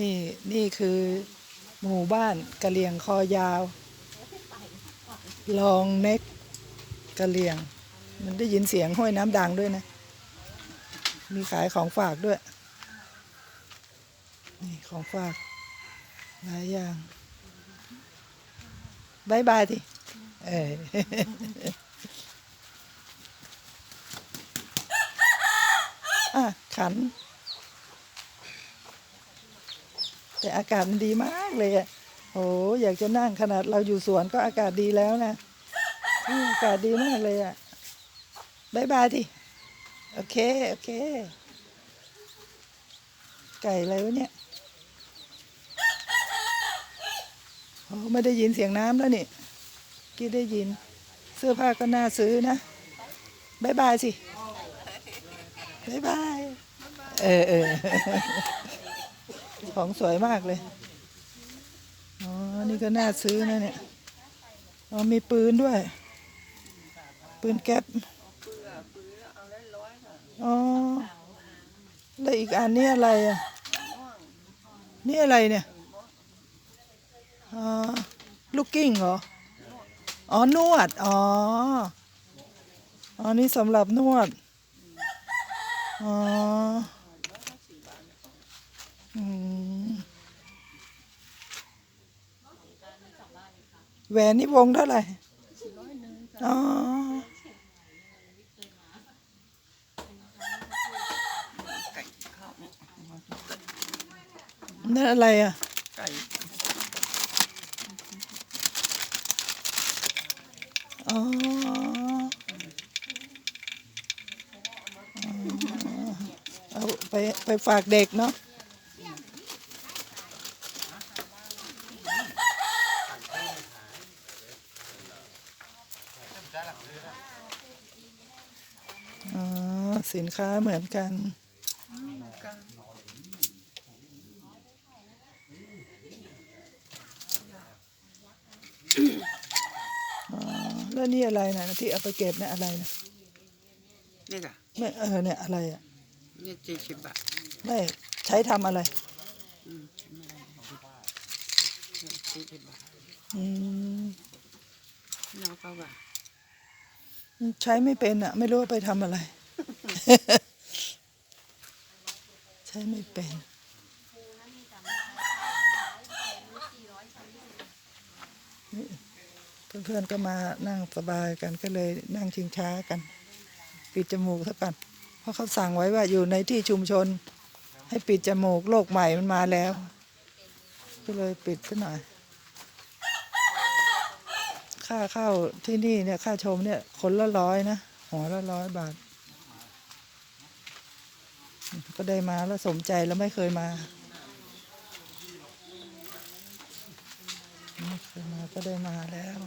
นี่นี่คือหมู่บ้านกะเหลี่ยงคอยาว ลองเน็กกะเหลี่ยง มันได้ยินเสียงห้วยน้ำดังด้วยนะ มีขายของฝากด้วย นี่ของฝาก หลายอย่างบายบายทีเอออะขัน แต่อากาศมันดีมากเลยอะโอ้อยากจะนั่งขนาดเราอยู่สวนก็อากาศดีแล้วนะอืมอากาศดีมากเลยอะบายบายทีโอเค โอเค ไก่อะไรวะเนี่ยโอ้ไม่ได้ยินเสียงน้ำแล้วนี่กี้ได้ยิน เสื้อผ้าก็น่าซื้อนะบายบายสิบายบาย เออเออ ของสวยมากเลย อ๋อ นี่ก็น่าซื้อนะเนี่ย อ๋อ มีปืนด้วย ปืนแก๊ปอ๋อ แล้วอีกอันนี้อะไรอะ นี่อะไรเนี่ย อ๋อ ลูกกิ้งเหรอ อ๋อ นวด อ๋อ อ๋อ นี่สำหรับนวด อ๋อ แหวนนี่วงเท่าไหร่อ๋อนั่นอะไรอะ ไก่อ๋อเอาไปไปฝากเด็กเนาะ อ๋อ สินค้าเหมือนกันกัน อ๋อ แล้วนี่อะไรนะที่เอาไปเก็บเนี่ยอะไรนะนี่ค่ะไม่เออเนี่ยอะไรอะ นี่เจ็ดสิบบาทไม่ใช้ทำอะไร อืมเจ็ดสิบบาทอืมน้องก็ว่า ใช้ไม่เป็นอะไม่รู้ว่าไปทำอะไร ใช้ไม่เป็นเพื่อนๆก็มานั่งสบายกันก็เลยนั่งชิงช้ากันปิดจมูกซะก่อนเพราะเขาสั่งไว้ว่าอยู่ในที่ชุมชน ให้ปิดจมูกโรคใหม่มันมาแล้ว ก็เลยปิดซะหน่อย ค่าเข้าที่นี่เนี่ยค่าชมเนี่ยคนละร้อยนะหัวละร้อยบาท ก็ได้มาแล้วสมใจแล้วไม่เคยมาไม่เคยมาก็ได้มาแล้ว